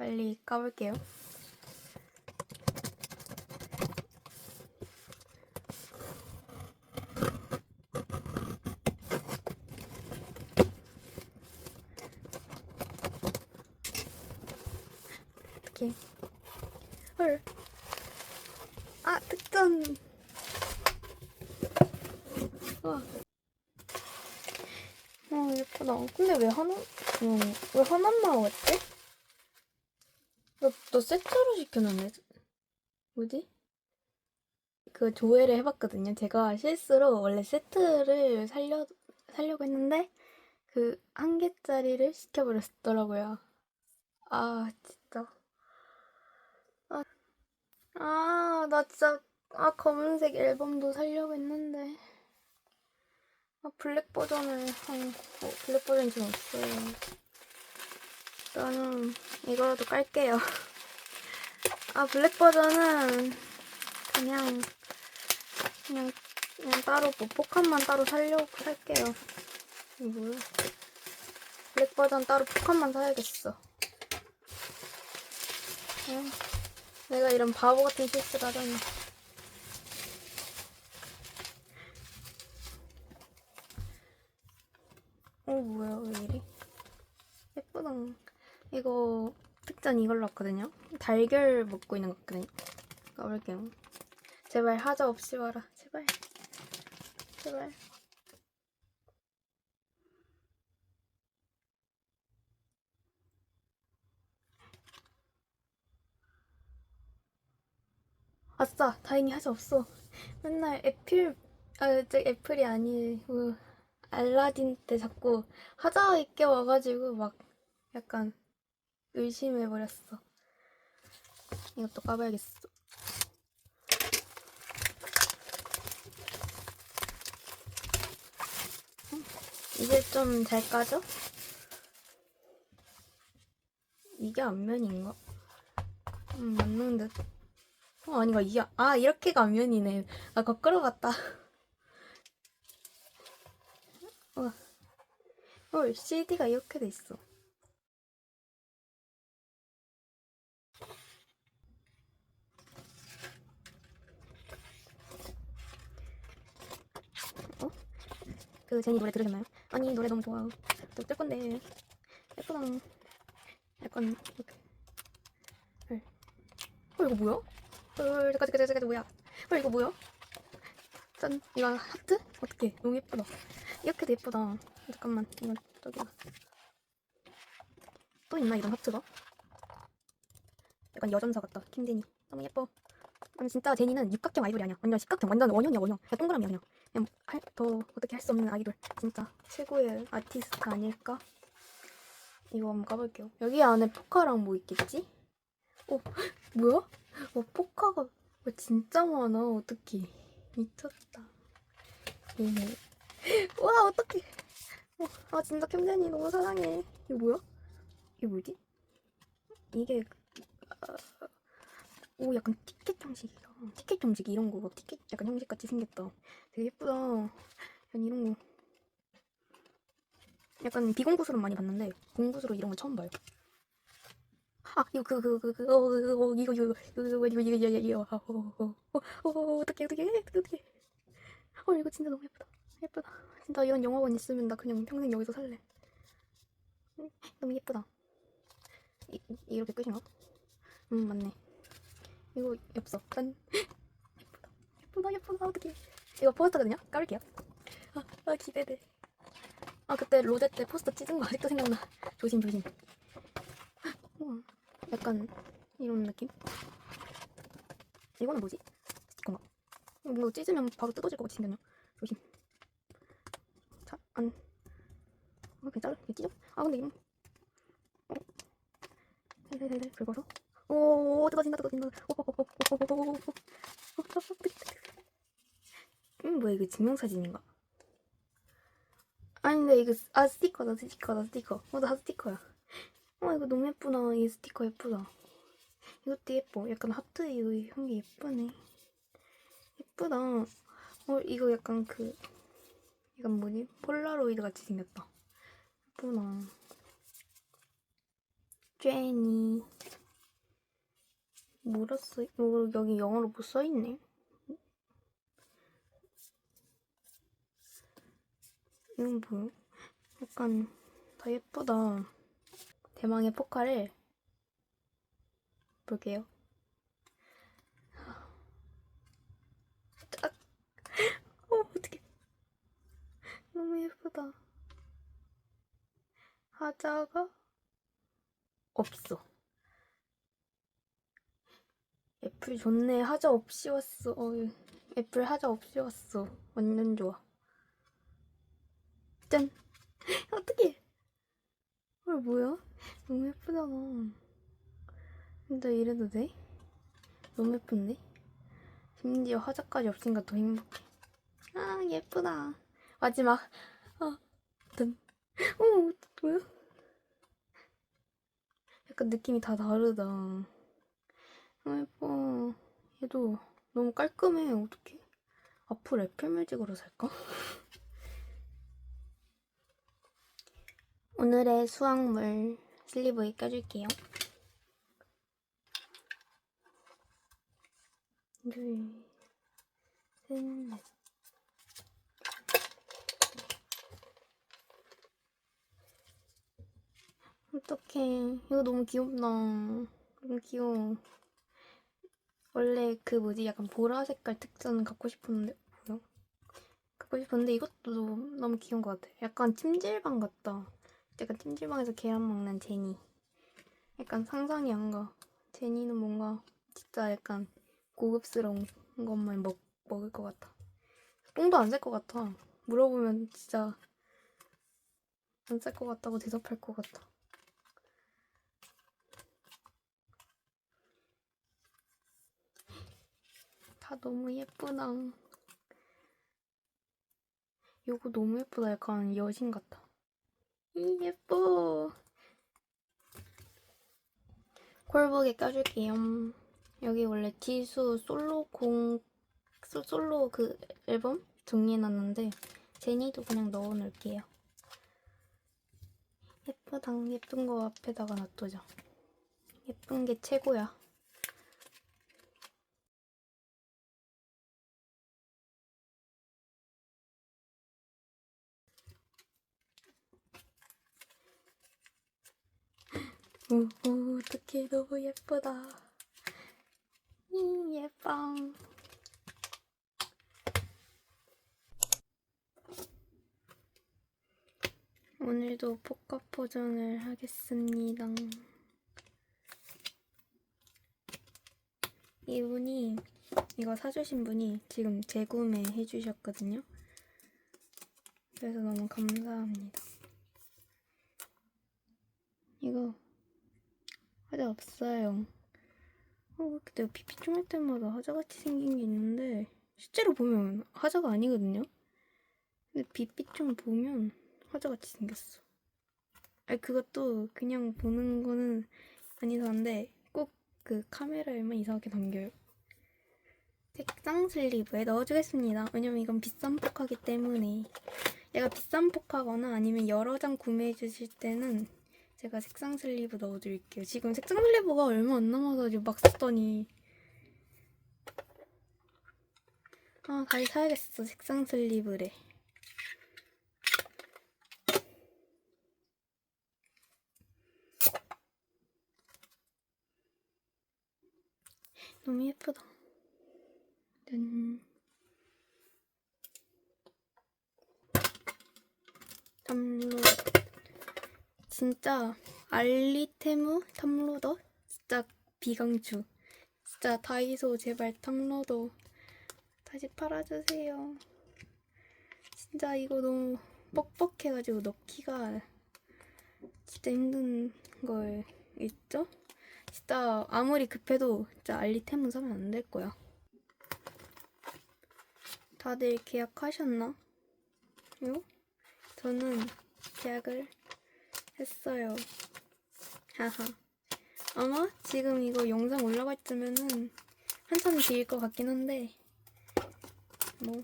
빨리 까볼게요. 어떡해. 헐. 아, 득점. 와. 어, 예쁘다. 근데 왜 하나, 어, 왜 하나만 왔지? 너, 너 세트로 시켜놨네. 뭐지? 그 조회를 해봤거든요. 제가 실수로 원래 세트를 살려, 살려고 했는데, 그 한 개짜리를 시켜버렸더라고요. 아, 진짜. 아, 아, 나 진짜, 아, 검은색 앨범도 살려고 했는데. 아, 블랙 버전을, 한, 어, 블랙 버전이 지금 없어요. 저는 이거라도 깔게요. 아, 블랙 버전은 그냥, 그냥, 그냥 따로, 뭐, 폭함만 따로 살려고 살게요. 뭐야? 블랙 버전 따로 폭함만 사야겠어. 에휴, 내가 이런 바보 같은 실수를 하다니. 어, 뭐야, 왜 이리? 예쁘다. 이거 특전 이걸로 왔거든요. 달걀 먹고 있는 거 같거든요. 가볼게요. 제발 하자 없이 와라. 제발. 제발. 아싸, 다행히 하자 없어. 맨날 애플, 아, 저 애플이 아니고 알라딘 때 자꾸 하자 있게 와가지고 막 약간 의심해버렸어. 이것도 까봐야겠어. 음, 이제 좀 잘 까죠? 이게 앞면인가? 음, 맞는 듯. 어, 아니가, 이게, 아, 이렇게가 앞면이네. 아, 거꾸로 갔다. 어, 헐, CD가 이렇게 돼 있어. 어? 그 제니 노래 들으셨나요? 아니 노래 너무 좋아. 저뜰 건데 예쁘다. 약간 이렇게. 헐. 어 이거 뭐야? 헐 잠깐 잠깐 잠깐 뭐야? 헐 이거 뭐야? 짠 이거 하트? 어떻게? 너무 예쁘다. 이렇게 도 예쁘다. 잠깐만 이거 저기가 또 있나 이런 하트가? 약간 여전사 같다. 킴제니 너무 예뻐. 아니 진짜 제니는 육각형 아이돌이 아니야. 완전 십각형, 완전 원형이야 원형. 그냥 동그라미야 그냥. 그냥 할, 더 어떻게 할 수 없는 아이돌. 진짜 최고의 아티스트 아닐까? 이거 한번 까볼게요. 여기 안에 포카랑 뭐 있겠지? 어, 뭐야? 어, 포카가 와, 진짜 많아. 어떡해. 미쳤다. 얘네. 와, 어떡해. 어, 아, 진짜 캠제니 너무 사랑해. 이거 뭐야? 이게 뭐지? 이게, 아, 오, 약간 티켓 형식이다. 티켓 종지기 이런 거, 티켓 약간 형식같이 생겼다. 되게 예쁘다. 약간 이런 거. 약간 비공구수로 많이 봤는데 공구수로 이런 거 처음 봐요. 아 이거 그그 그 그 어 이거 이거 이거 이거 이거 이거 이거 어어어 어떻게 어떻게 어떻게 어 이거 진짜 너무 예쁘다 예쁘다 진짜 이런 영화관 있으면 나 그냥 평생 여기서 살래 너무 예쁘다 이, 이렇게 끝인가? 음 맞네 이거 엽서 짠. 예쁘다. 예쁘다 예쁘다. 어떡해. 이거 포스터거든요? 까볼게요. 아, 아 기대돼. 아 그때 로제 때 포스터 찢은 거 아직도 생각나. 조심 조심. 우와 약간 이런 느낌? 이거는 뭐지? 스티커인가 이거 뭔가 찢으면 바로 뜯어질 것 같이 생겼냐 조심. 자안. 어, 괜찮아? 이거 찢어? 아 근데 이거 어? 헬헬헬 긁어서 오, 뜯어진다, 뜯어진다. 음, 뭐야, 이거 증명사진인가? 아닌데, 이거, 아, 스티커다, 스티커다, 스티커. 어, 다 스티커야. 어, 이거 너무 예쁘다. 이 스티커 예쁘다. 이것도 예뻐. 약간 하트 이 형이 예쁘네. 예쁘다. 어, 이거 약간 그, 이건 뭐지? 폴라로이드 같이 생겼다. 예쁘다. 제니. 뭐라 써? 뭐 여기 영어로 뭐 써있네? 이건 뭐야? 약간 다 예쁘다. 대망의 포카를 볼게요. 딱. 어, 어떡해. 너무 예쁘다. 하자가 없어. 애플 좋네. 하자 없이 왔어. 어이. 애플 하자 없이 왔어. 완전 좋아. 짠. 어떡해. 헐, 뭐야? 너무 예쁘잖아. 진짜 이래도 돼? 너무 예쁜데? 심지어 화자까지 없으니까 더 행복해. 아, 예쁘다. 마지막. 아, 든. 어, 뭐야? 약간 느낌이 다 다르다. 아, 예뻐. 얘도 너무 깔끔해. 어떡해? 앞으로 애플 뮤직으로 살까? 오늘의 수확물 슬리브에 껴줄게요. 둘, 셋, 넷. 어떡해. 이거 너무 귀엽다. 너무 귀여워. 원래 그 뭐지 약간 보라 색깔 특전 갖고 싶었는데 뭐야? 갖고 싶었는데 이것도 너무 귀여운 것 같아. 약간 찜질방 같다. 약간 찜질방에서 계란 먹는 제니. 약간 상상이 안 가. 제니는 뭔가 진짜 약간 고급스러운 것만 먹, 먹을 것 같아. 똥도 안 쌀 것 같아. 물어보면 진짜 안 쌀 것 같다고 대답할 것 같아. 다 너무 예쁘다. 요거 너무 예쁘다. 약간 여신 같아. 이 예뻐. 콜북에 껴줄게요. 여기 원래 지수 솔로 공 솔- 솔로 그 앨범 정리해놨는데 제니도 그냥 넣어놓을게요. 예쁘다. 예쁜 거 앞에다가 놔두자. 예쁜 게 최고야. 오, 오, 어떡해. 너무 예쁘다. 이, 예뻐. 오늘도 포카 포전을 하겠습니다. 이분이, 이거 사주신 분이 지금 재구매 해주셨거든요. 그래서 너무 감사합니다. 이거 화자 없어요. 어, 그때 피피충 할 때마다 화자같이 생긴 게 있는데 실제로 보면 화자가 아니거든요. 근데 빛빛좀 보면 화자같이 생겼어. 아니 그것도 그냥 보는 거는 안 이상한데 꼭 그 카메라에만 이상하게 담겨요. 색상 슬리브에 넣어주겠습니다. 왜냐면 이건 비싼 포카기 때문에 얘가 비싼 포카거나 아니면 여러 장 구매해 주실 때는 제가 색상 슬리브 넣어드릴게요. 지금 색상 슬리브가 얼마 안 남아서 지금 막 샀더니 아 다시 사야겠어 색상 슬리브래. 너무 예쁘다. 짠. 탐로 진짜 알리테무 탐로더 진짜 비강추 진짜 다이소 제발 탐로더 다시 팔아주세요 진짜 이거 너무 뻑뻑해가지고 넣기가 진짜 힘든 걸 있죠? 진짜 아무리 급해도 진짜 알리테무 사면 안 될 거야 다들 계약하셨나? 요? 저는 계약을 했어요. 하하. 아마 지금 이거 영상 올라갈 때면은 한참 뒤일 것 같긴 한데 뭐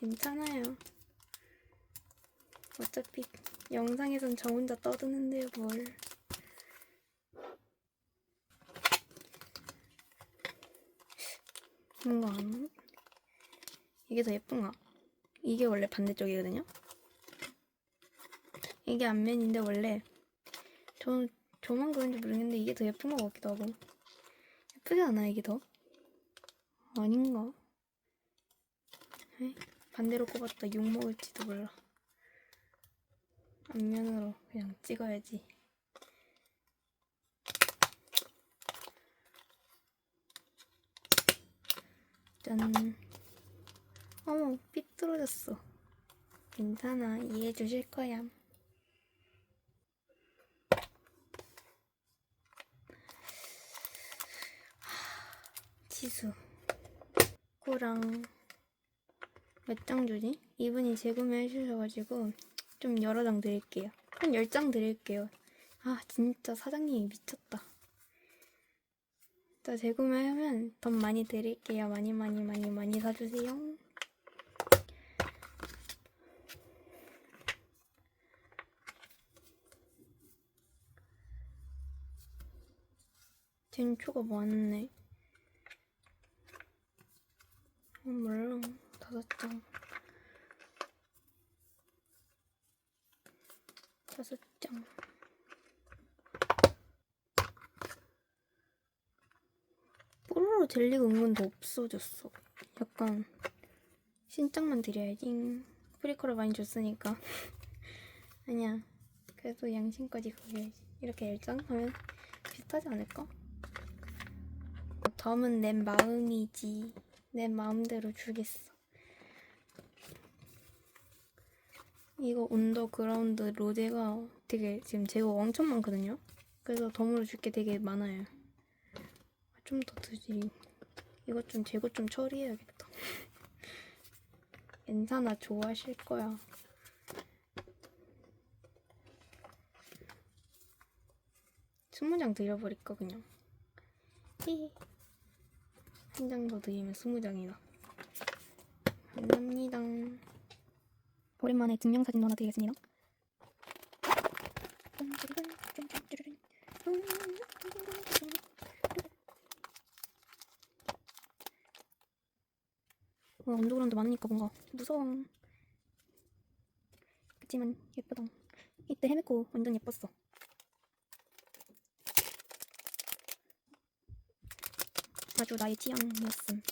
괜찮아요. 어차피 영상에선 저 혼자 떠드는데요 뭘. 뭔가 안 이게 더 예쁜가? 이게 원래 반대쪽이거든요. 이게 앞면인데 원래 저 저만 그런지 모르겠는데 이게 더 예쁜 것 같기도 하고 예쁘지 않아 이게 더? 아닌가? 에이, 반대로 꼽았다 욕 먹을지도 몰라. 앞면으로 그냥 찍어야지. 짠. 어머, 삐뚤어졌어. 괜찮아, 이해해 주실 거야. 지수. 코랑 몇 장 주지? 이분이 재구매해 주셔가지고 좀 여러 장 드릴게요. 한 10장 드릴게요. 아, 진짜 사장님이 미쳤다. 자, 재구매하면 돈 많이 드릴게요. 많이 많이 많이 많이 사주세요. 젠초가 많네. 아, 몰라. 장. 다섯 장. 뽀로로 은근 더 없어졌어. 약간 신장만 드려야지. 프리커를 많이 줬으니까. 아니야. 그래도 양심까지 가야지. 이렇게 열장 하면 비슷하지 않을까? 다음은 내 마음이지. 내 마음대로 주겠어. 이거 언더그라운드 로제가 되게 지금 재고 엄청 많거든요. 그래서 덤으로 줄 게 되게 많아요. 좀 더 드지. 이것 좀 재고 좀 처리해야겠다. 괜찮아, 좋아하실 거야. 스무 장 드려버릴까 그냥. 한 장 더 드리면 스무 장이다. 감사합니다. 오랜만에 증명사진 하나 드리겠습니다. 와, 언더그라운드 많으니까 뭔가 무서워. 그치만 예쁘다. 이때 헤매고 완전 예뻤어. 아주 나의 취향이었음.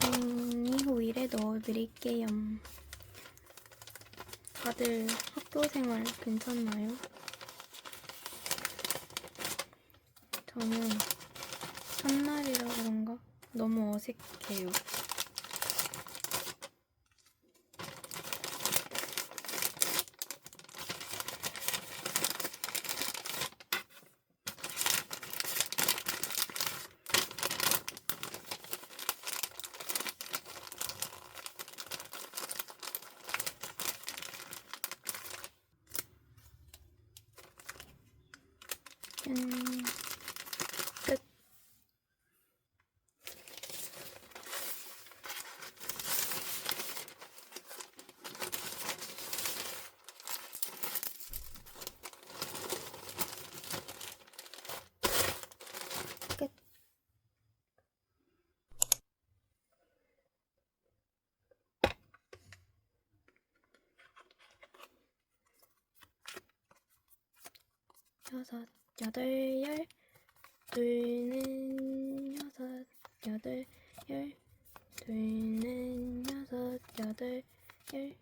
종이 호일에 넣어 드릴게요. 다들 학교 생활 괜찮나요? 저는 첫날이라 그런가 너무 어색해요. 짠. 끝. 끝. 여섯, 여덟, 열. 둘는 여섯, 여덟, 열. 둘는 여섯, 여덟, 열.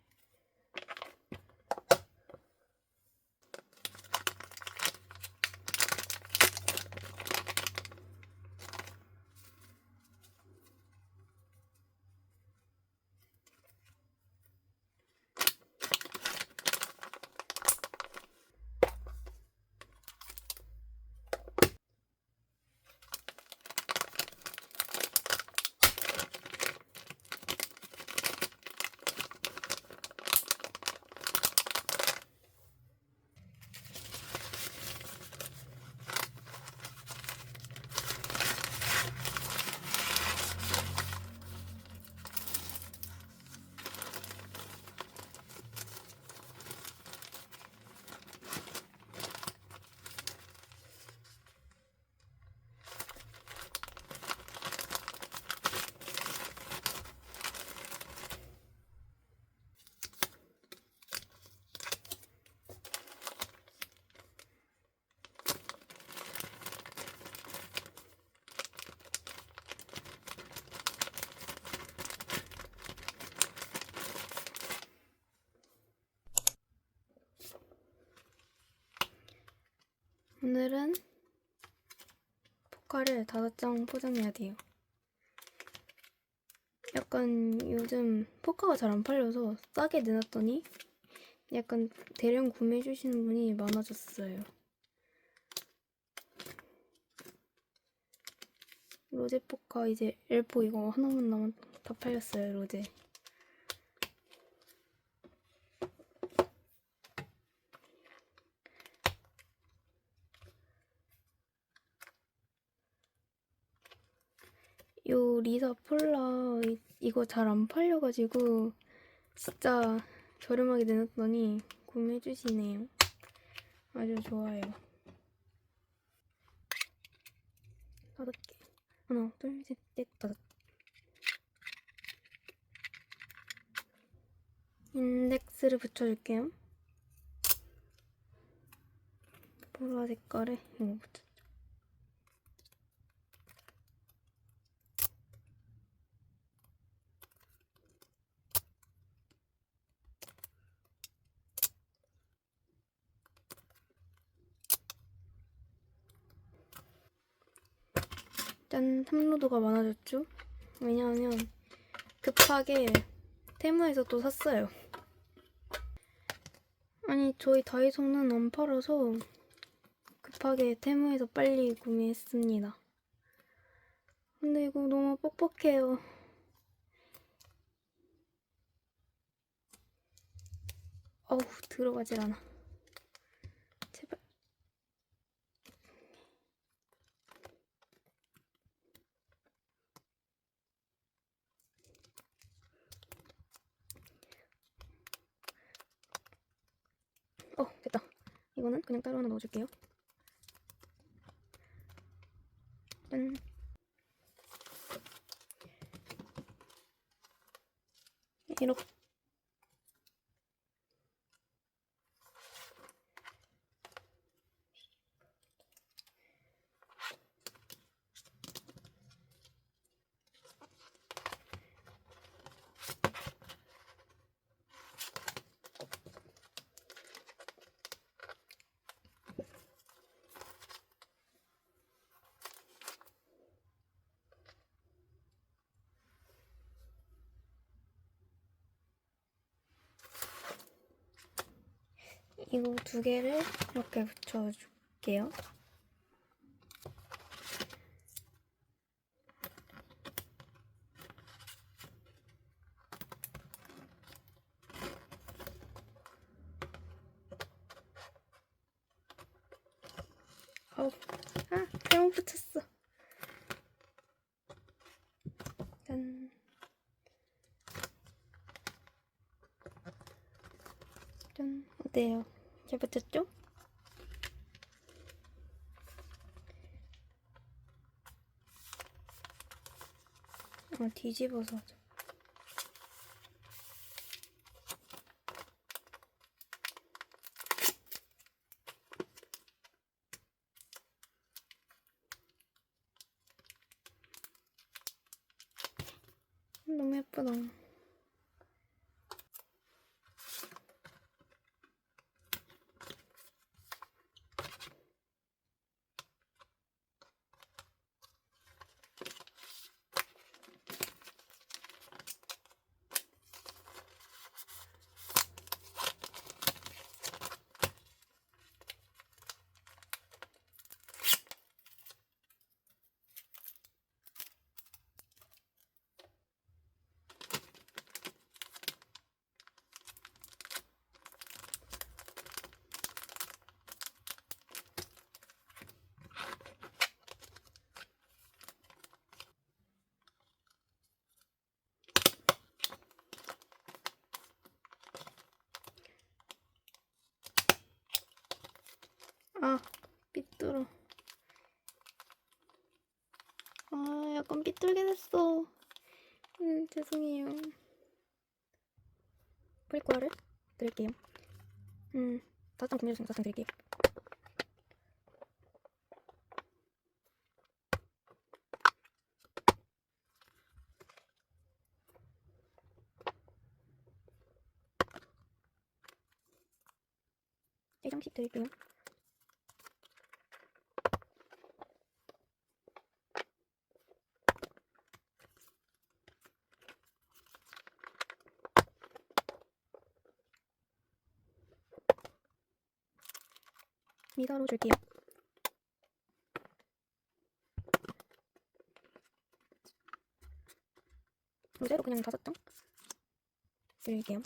오늘은 포카를 다섯 장 포장해야 돼요. 약간 요즘 포카가 잘 안 팔려서 싸게 내놨더니 약간 대량 구매해 주시는 분이 많아졌어요. 로제 포카 이제 엘포 이거 하나만 남았 다 팔렸어요 로제. 요 리사 폴라 이, 이거 잘 안 팔려가지고 진짜 저렴하게 내놨더니 구매해 주시네요. 아주 좋아요. 다섯 개. 하나, 둘, 셋, 넷, 다섯. 인덱스를 붙여줄게요. 보라 색깔에 이거 붙여. 짠, 탐로드가 많아졌죠? 왜냐하면 급하게 테무에서 또 샀어요. 아니, 저희 다이소는 안 팔아서 급하게 테무에서 빨리 구매했습니다. 근데 이거 너무 뻑뻑해요. 어우, 들어가질 않아. 제발. 어, 됐다. 이거는 그냥 따로 하나 넣어줄게요. 짠. 이렇게. 이거 두 개를 이렇게 붙여줄게요. 뒤집어서 하자. 너무 예쁘다. 삐뚤게 됐어. 음, 죄송해요. 프리코아를 드릴게요. 음, 사장 공유해주신 사장 드릴게요. 네 장씩 드릴게요. 미사로 줄게요. 로제로 그냥 다섯 장 드릴게요.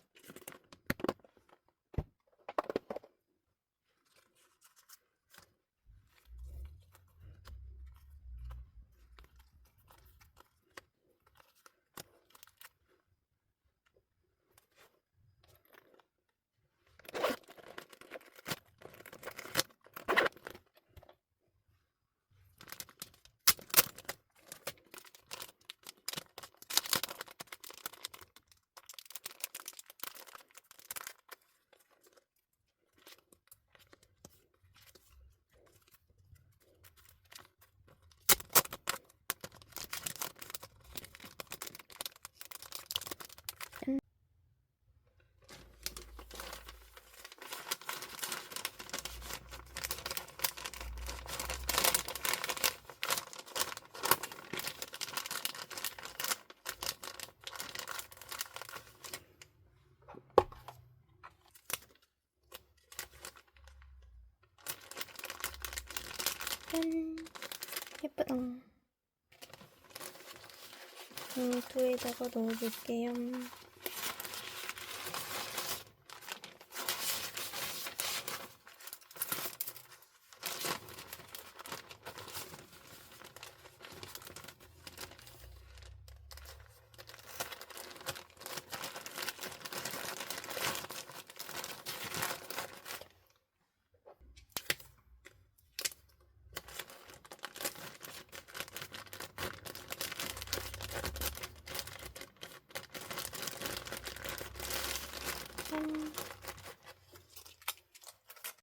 짠. 예쁘다. 봉투에다가 넣어줄게요